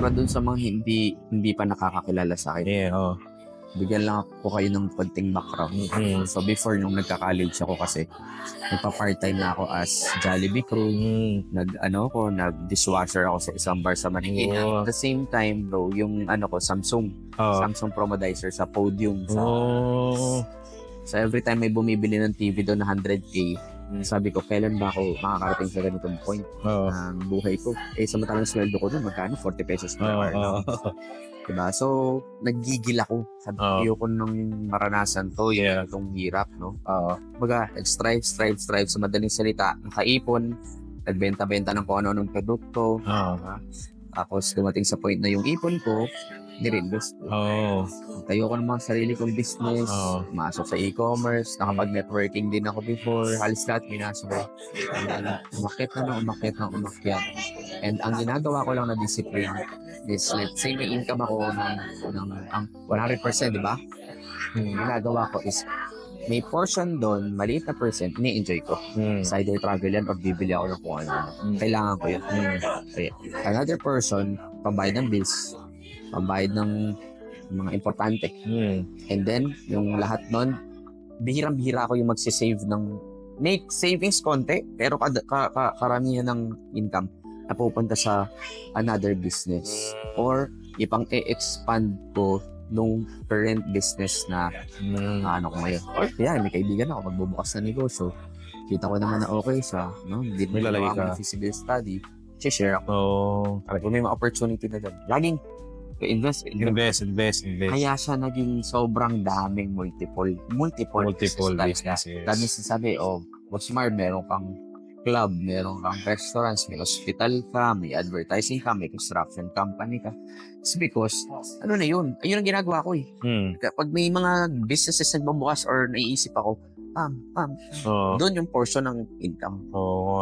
para dun sa mga hindi hindi pa nakakakilala sa akin, Yeah, oh. bigyan lang ako kayo ng konting background. Mm. So before nung nagka-college ako kasi, nagpa-part-time na ako as Jollibee crew. Mm. Nag ano ko, nag-dishwasher ako sa isang bar sa Manila. Oh. At the same time bro, yung ano ko Samsung, Oh. Samsung Promodizer sa podium sa Oh. So every time may bumibili ng TV doon na 100k, Mm. Sabi ko, kailan ba ako makakarating sa ganitong point Oh. ng buhay ko? Eh, samantalang sweldo ko doon, magkano? 40 pesos per Oh, hour. lang. oh. Diba? So, nagigil ako. Sabi ko, Oo. ayoko nung maranasan to, Yeah. yung itong hirap, no? Oh. Baga, nag-strive, strive, strive sa madaling salita, nakaipon, nagbenta-benta ng kung ano-anong produkto. Oh. Tapos, dumating sa point na yung ipon ko, nirinvest ko. Oh. Tayo ko ng mga sarili kong business, Oo. masok sa e-commerce, nakapag-networking din ako before, halos lahat minasok ko. And, umakyat na nang umakyat na umakyat. And ang ginagawa ko lang na discipline is, let's say may income ako ng, ng ang 100%, di ba? Yung ginagawa ko is, may portion doon, maliit na percent, ni-enjoy ko. Mm. Sa either travel yan or bibili ako ng kung ano. Mm. Kailangan ko yun. Okay. Another person, pambayad ng bills, pambayad ng mga importante. Mm. And then, yung lahat nun, bihirang-bihira ako yung magsisave ng make savings konti, pero kad- ka, ka, karamihan ng income na pupunta sa another business or ipang e-expand ko nung current business na Mm. ano ko ngayon. Or kaya may kaibigan ako magbubukas na negosyo. Kita ko naman na okay siya, no? Hindi mo lalagay ka. feasibility study. share ako. Oh. Kung may mga opportunity na doon. Laging invest. Invest, invest, invest. Kaya siya naging sobrang daming multiple, multiple, Multiple business types. businesses. Dami sinasabi, oh, what's smart, meron kang club, meron kang restaurants, may hospital ka, may advertising ka, may construction company ka. It's because, ano na yun? Ayun ang ginagawa ko eh. Mm. Kapag may mga businesses nagbabukas or naiisip ako, pam, pam, Oh. doon yung portion ng income. Oh.